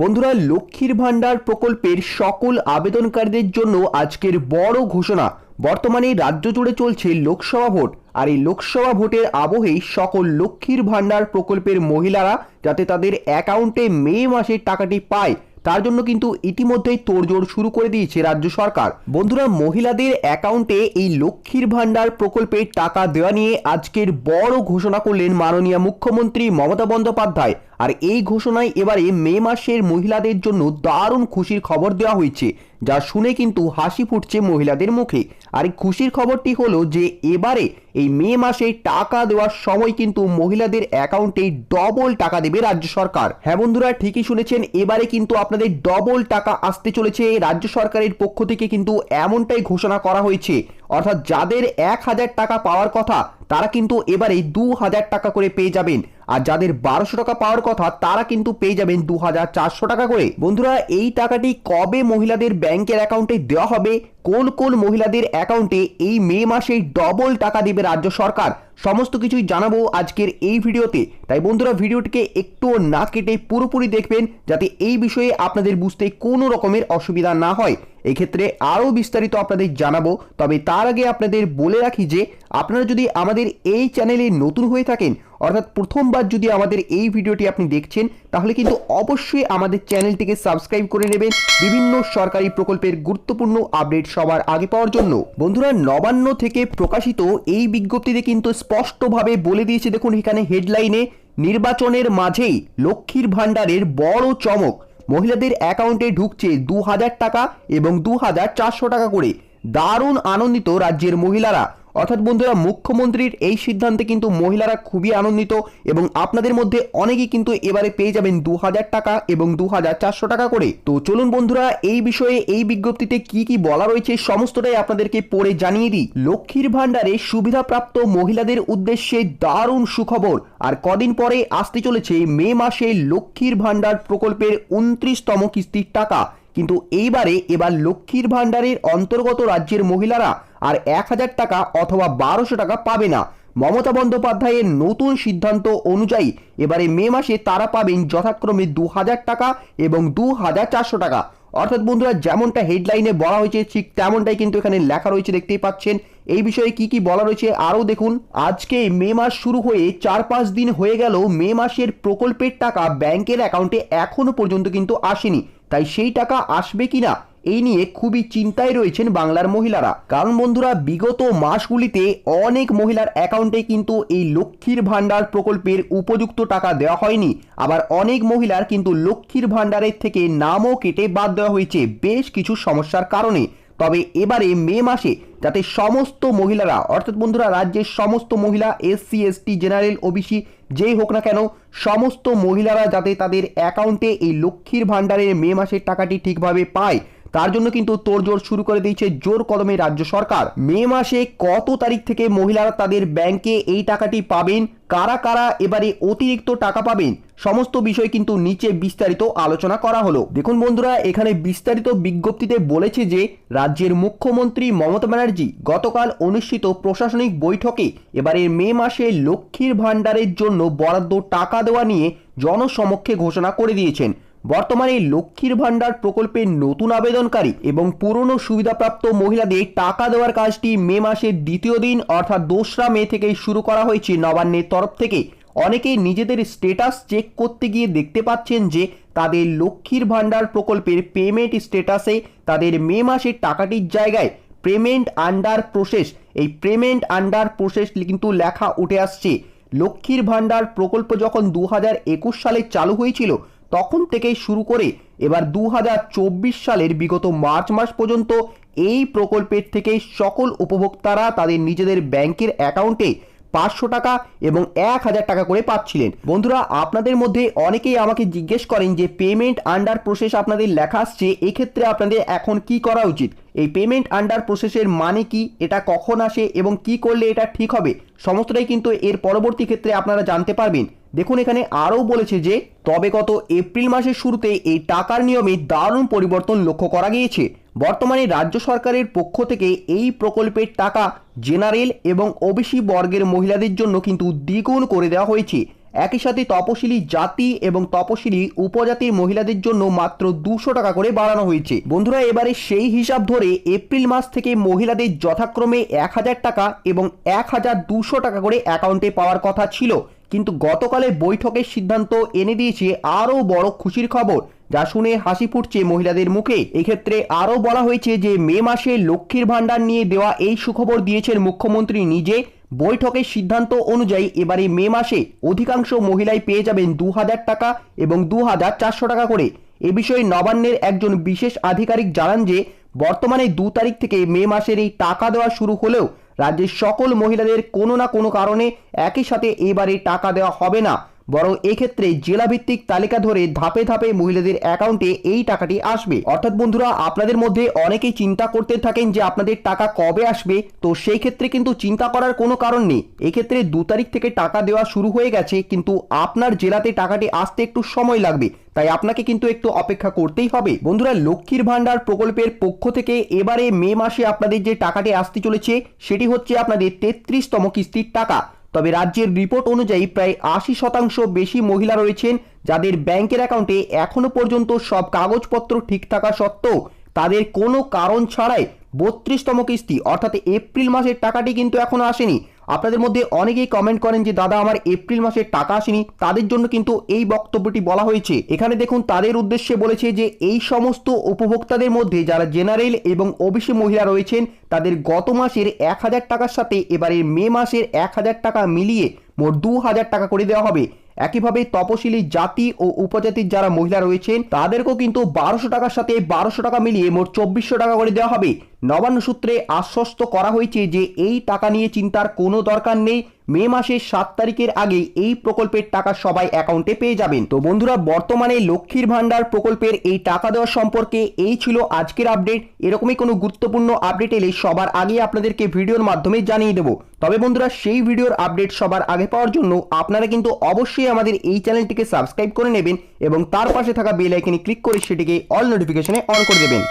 বন্ধুরা, লক্ষ্মীর ভাণ্ডার প্রকল্পের সকল আবেদনকারীদের জন্য আজকের বড় ঘোষণা। বর্তমানে রাজ্য জুড়ে চলছে লোকসভা ভোট। আর এই লোকসভা ভোটের আবহেই সকল লক্ষ্মীর ভাণ্ডার প্রকল্পের মহিলারা যাতে তাদের অ্যাকাউন্টে মে মাসের টাকাটি পায়, তার জন্য কিন্তু ইতিমধ্যেই তোড়জোড় শুরু করে দিয়েছে রাজ্য সরকার। বন্ধুরা, মহিলাদের অ্যাকাউন্টে এই লক্ষ্মীর ভাণ্ডার প্রকল্পের টাকা দেওয়া নিয়ে আজকের বড় ঘোষণা করলেন মাননীয় মুখ্যমন্ত্রী মমতা বন্দ্যোপাধ্যায়। আর এই ঘোষণায় এবারে মে মাসের মহিলাদের জন্য দারুণ খুশির খবর দেওয়া হয়েছে, যা শুনে কিন্তু হাসি ফুটছে মহিলাদের মুখে। আর খুশির খবরটি হলো যে এবারে এই মে মাসে টাকা দেওয়ার সময় কিন্তু মহিলাদের অ্যাকাউন্টে ডবল টাকা দেবে রাজ্য সরকার। হ্যাঁ বন্ধুরা, ঠিকই শুনেছেন, এবারে কিন্তু আপনাদের ডবল টাকা আসতে চলেছে রাজ্য সরকারের পক্ষ থেকে কিন্তু এমনটাই ঘোষণা করা হয়েছে। অর্থাৎ যাদের এক হাজার টাকা পাওয়ার কথা তারা কিন্তু এবারে দু হাজার টাকা করে পেয়ে যাবেন। আর যাদের বারোশো টাকা পাওয়ার কথা, তারা কিন্তু পেয়ে যাবেন দু হাজার চারশো টাকা করে। বন্ধুরা, এই টাকাটি কবে মহিলাদের ব্যাংকের অ্যাকাউন্টে দেওয়া হবে কোন কোন মহিলাদের অ্যাকাউন্টে এই মে মাসেই ডবল টাকা দেবে রাজ্য সরকার? সমস্ত কিছুই জানাব আজকের এই ভিডিওতে। তাই বন্ধুরা, ভিডিওটিকে একটু না কেটে পুরোপুরি দেখবেন, যাতে এই বিষয়ে আপনাদের বুঝতে কোনো রকমের অসুবিধা না হয়। এক্ষেত্রে আরও বিস্তারিত আপনাদের জানাব। তবে তার আগে আপনাদের বলে রাখি যে, আপনারা যদি আমাদের এই চ্যানেলে নতুন হয়ে থাকেন অর্থাৎ প্রথমবার যদি আমাদের এই ভিডিওটি আপনি দেখছেন, তাহলে কিন্তু অবশ্যই আমাদের চ্যানেলটিকে সাবস্ক্রাইব করে নেবেন। বিভিন্ন সরকারি প্রকল্পের গুরুত্বপূর্ণ আপডেট সবার আগে পাওয়ার জন্য। বন্ধুরা, নবান্ন থেকে প্রকাশিত এই বিজ্ঞপ্তিতে কিন্তু স্পষ্টভাবে বলে দিয়েছে, দেখুন এখানে হেডলাইনে, নির্বাচনের মাঝেই লক্ষ্মীর ভাণ্ডারের বড় চমক। মহিলাদের অ্যাকাউন্টে ঢুকছে দু হাজার টাকা এবং দু হাজার চারশো টাকা করে। দারুণ আনন্দিত রাজ্যের মহিলারা। অর্থাৎ বন্ধুরা, মুখ্যমন্ত্রীর এই সিদ্ধান্তে কিন্তু মহিলারা খুবই আনন্দিত এবং আপনাদের মধ্যে অনেকেই কিন্তু এবারে পেয়ে যাবেন দু হাজার টাকা এবং দু হাজার চারশো টাকা করে। তো চলুন বন্ধুরা, এই বিষয়ে, এই বিজ্ঞপ্তিতে কি কি বলা রয়েছে সমস্তটাই আপনাদেরকে পড়ে জানিয়ে দিই। লক্ষ্মীর ভাণ্ডারে সুবিধাপ্রাপ্ত মহিলাদের উদ্দেশ্যে দারুণ সুখবর। আর কদিন পরে আসতে চলেছে মে মাসে লক্ষ্মীর ভাণ্ডার প্রকল্পের উনত্রিশতম কিস্তির টাকা। কিন্তু এইবারে এবার লক্ষ্মীর ভাণ্ডারের অন্তর্গত রাজ্যের মহিলারা আর এক হাজার টাকা অথবা বারোশো টাকা পাবে না। মমতা বন্দ্যোপাধ্যায়ের নতুন সিদ্ধান্ত অনুযায়ী এবারে মে মাসে তারা পাবেন যথাক্রমে দু হাজার টাকা এবং দু হাজার চারশো টাকা। অর্থাৎ বন্ধুরা, যেমনটা হেডলাইনে বলা হয়েছে, ঠিক তেমনটাই কিন্তু এখানে লেখা রয়েছে, দেখতেই পাচ্ছেন। এই বিষয়ে কি কি বলা রয়েছে আরও দেখুন। আজকে মে মাস শুরু হয়ে চার পাঁচ দিন হয়ে গেল, মে মাসের প্রকল্পের টাকা ব্যাংকের অ্যাকাউন্টে এখনও পর্যন্ত কিন্তু আসেনি। তাই সেই টাকা আসবে কিনা এই নিয়ে খুবই চিন্তায় রয়েছেন বাংলার মহিলারা। কারণ বন্ধুরা, বিগত মাসগুলিতে অনেক মহিলার অ্যাকাউন্টে কিন্তু এই লক্ষ্মীর ভাণ্ডার প্রকল্পের উপযুক্ত টাকা দেওয়া হয়নি। আবার অনেক মহিলার কিন্তু লক্ষ্মীর ভাণ্ডারের থেকে নামও কেটে বাদ দেওয়া হয়েছে বেশ কিছু সমস্যার কারণে। তবে এবারে মে মাসে যাতে সমস্ত মহিলারা, অর্থাৎ বন্ধুরা, রাজ্যের সমস্ত মহিলা এসসি এসটি জেনারেল ওবিসি যেই হোক না কেন, সমস্ত মহিলারা যাতে তাদের অ্যাকাউন্টে এই লক্ষ্মীর ভাণ্ডারের মে মাসের টাকাটি ঠিকভাবে পায় তার জন্য কিন্তু তোড়জোড় শুরু করে দিয়েছে জোর কদমে রাজ্য সরকার। মে মাসে কত তারিখ থেকে মহিলারা তাদের ব্যাংকে এই টাকাটি পাবেন? কারা কারা এবারে অতিরিক্ত টাকা পাবেন? সমস্ত বিষয় কিন্তু নিচে বিস্তারিত আলোচনা করা হলো। দেখুন বন্ধুরা, এখানে বিস্তারিত বিজ্ঞপ্তিতে বলেছে যে, রাজ্যের মুখ্যমন্ত্রী মমতা ব্যানার্জি গতকাল অনুষ্ঠিত প্রশাসনিক বৈঠকে এবারে মে মাসে লক্ষ্মীর ভাণ্ডারের জন্য বরাদ্দ টাকা দেওয়া নিয়ে জনসমক্ষে ঘোষণা করে দিয়েছেন। বর্তমানে লক্ষ্মীর ভাণ্ডার প্রকল্পের নতুন আবেদনকারী এবং পুরনো সুবিধাপ্রাপ্ত মহিলাদের টাকা দেওয়ার কাজটি মে মাসের দ্বিতীয় দিন অর্থাৎ দোসরা মে থেকে শুরু করা হয়েছে। নবান্নের তরফ থেকে অনেকেই নিজেদের স্টেটাস চেক করতে গিয়ে দেখতে পাচ্ছেন যে তাদের লক্ষ্মীর ভাণ্ডার প্রকল্পের পেমেন্ট স্টেটাসে তাদের মে মাসের টাকাটির জায়গায় পেমেন্ট আন্ডার প্রসেস, এই পেমেন্ট আন্ডার প্রসেস কিন্তু লেখা উঠে আসছে। লক্ষ্মীর ভাণ্ডার প্রকল্প যখন দু হাজার একুশ সালে চালু হয়েছিল তখন থেকেই শুরু করে এবার দু হাজার চব্বিশ সালের বিগত মার্চ মাস পর্যন্ত এই প্রকল্পের থেকে সকল উপভোক্তারা তাদের নিজেদের ব্যাংকের অ্যাকাউন্টে পাঁচশো টাকা এবং এক হাজার টাকা করে পাচ্ছিলেন। বন্ধুরা, আপনাদের মধ্যে অনেকেই আমাকে জিজ্ঞেস করেন যে পেমেন্ট আন্ডার প্রসেস আপনাদের লেখা আসছে, এক্ষেত্রে আপনাদের এখন কি করা উচিত? এই পেমেন্ট আন্ডার প্রসেসের মানে কি? এটা কখন আসে এবং কি করলে এটা ঠিক হবে? সমস্তটাই কিন্তু এর পরবর্তী ক্ষেত্রে আপনারা জানতে পারবেন। দেখুন এখানে আরও বলেছে যে, তবে গত এপ্রিল মাসের শুরুতে এই টাকার নিয়মে দারুণ পরিবর্তন লক্ষ্য করা গিয়েছে। বর্তমানে রাজ্য সরকারের পক্ষ থেকে এই প্রকল্পের টাকা জেনারেল এবং ওবিসি বর্গের মহিলাদের জন্য কিন্তু দ্বিগুণ করে দেওয়া হয়েছে। একই সাথে তপশিলি জাতি এবং তপশিলি উপজাতির মহিলাদের জন্য মাত্র দুশো টাকা করে বাড়ানো হয়েছে। বন্ধুরা, এবারে সেই হিসাব ধরে এপ্রিল মাস থেকে মহিলাদের যথাক্রমে এক হাজার টাকা এবং এক হাজার দুশো টাকা করে অ্যাকাউন্টে পাওয়ার কথা ছিল। কিন্তু গতকালের বৈঠকের সিদ্ধান্ত এনে দিয়েছে আরও বড় খুশির খবর, যা শুনে হাসি ফুটছে মহিলাদের মুখে। এক্ষেত্রে আরও বলা হয়েছে যে মে মাসে লক্ষ্মীর ভাণ্ডার নিয়ে দেওয়া এই সুখবর দিয়েছেন মুখ্যমন্ত্রী নিজে। বৈঠকের সিদ্ধান্ত অনুযায়ী এবারে মে মাসে অধিকাংশ মহিলাই পেয়ে যাবেন দু হাজার টাকা এবং দু হাজার চারশো টাকা করে। এ বিষয়ে নবান্নের একজন বিশেষ আধিকারিক জানান যে, বর্তমানে দু তারিখ থেকে মে মাসের এই টাকা দেওয়া শুরু হলেও রাজ্যের সকল মহিলাদের কোনো না কোনো কারণে একই সাথে এবারে টাকা দেওয়া হবে না। বরং এক্ষেত্রে জেলাভিত্তিক তালিকা ধরে ধাপে ধাপে মহিলাদের অ্যাকাউন্টে এই টাকাটি আসবে। অর্থাৎ বন্ধুরা, আপনাদের মধ্যে অনেকেই চিন্তা করতে থাকেন যে আপনাদের টাকা কবে আসবে। তো সেই ক্ষেত্রে কিন্তু চিন্তা করার কোনো কারণ নেই। এক্ষেত্রে দু তারিখ থেকে টাকা দেওয়া শুরু হয়ে গেছে, কিন্তু আপনার জেলাতে টাকাটি আসতে একটু সময় লাগবে। তাই আপনাকে কিন্তু একটু অপেক্ষা করতেই হবে। বন্ধুরা, লক্ষ্মীর ভান্ডার প্রকল্পের পক্ষ থেকে এবারে মে মাসে আপনাদের যে টাকাটি আসতে চলেছে, সেটি হচ্ছে আপনাদের তেত্রিশতম কিস্তির টাকা। তবে রাজ্যের রিপোর্ট অনুযায়ী প্রায় আশি শতাংশ বেশি মহিলা রয়েছেন যাদের ব্যাংকের অ্যাকাউন্টে এখনও পর্যন্ত সব কাগজপত্র ঠিক থাকা সত্ত্বেও তাদের কোনো কারণ ছাড়াই বত্রিশতম কিস্তি, অর্থাৎ এপ্রিল মাসের টাকাটি কিন্তু এখনও আসেনি। আপনাদের মধ্যে অনেকেই কমেন্ট করেন যে, দাদা, আমার এপ্রিল মাসে টাকা আসেনি। তাদের জন্য কিন্তু এই বক্তব্যটি বলা হয়েছে। এখানে দেখুন, তাদের উদ্দেশ্যে বলেছে যে, এই সমস্ত উপভোক্তাদের মধ্যে যারা জেনারেল এবং ওবিসি মহিলা রয়েছেন, তাদের গত মাসের এক হাজার টাকার সাথে এবারে মে মাসের এক হাজার টাকা মিলিয়ে মোট দু হাজার টাকা করে দেওয়া হবে। একইভাবে তপশিলি জাতি ও উপজাতির যারা মহিলা রয়েছেন, তাদেরকেও কিন্তু বারোশো টাকার সাথে বারোশো টাকা মিলিয়ে মোট চব্বিশশো টাকা করে দেওয়া হবে। নবান্ন সূত্রে আশ্বস্ত করা হয়েছে যে এই টাকা নিয়ে চিন্তার কোনো দরকার নেই। মে মাসের সাত তারিখের আগে এই প্রকল্পের টাকা সবাই অ্যাকাউন্টে পেয়ে যাবেন। তো বন্ধুরা, বর্তমানে লক্ষ্মীর ভাণ্ডার প্রকল্পের এই টাকা দেওয়া সম্পর্কে এই ছিল আজকের আপডেট। এরকমই কোনো গুরুত্বপূর্ণ আপডেট এলে সবার আগে আপনাদেরকে ভিডিওর মাধ্যমে জানিয়ে দেবো। তবে বন্ধুরা, সেই ভিডিওর আপডেট সবার আগে পাওয়ার জন্য আপনারা কিন্তু অবশ্যই আমাদের এই চ্যানেলটিকে সাবস্ক্রাইব করে নেবেন এবং তার পাশে থাকা বেল আইকনে ক্লিক করে সেটিকে অল নোটিফিকেশনে অন করে দেবেন।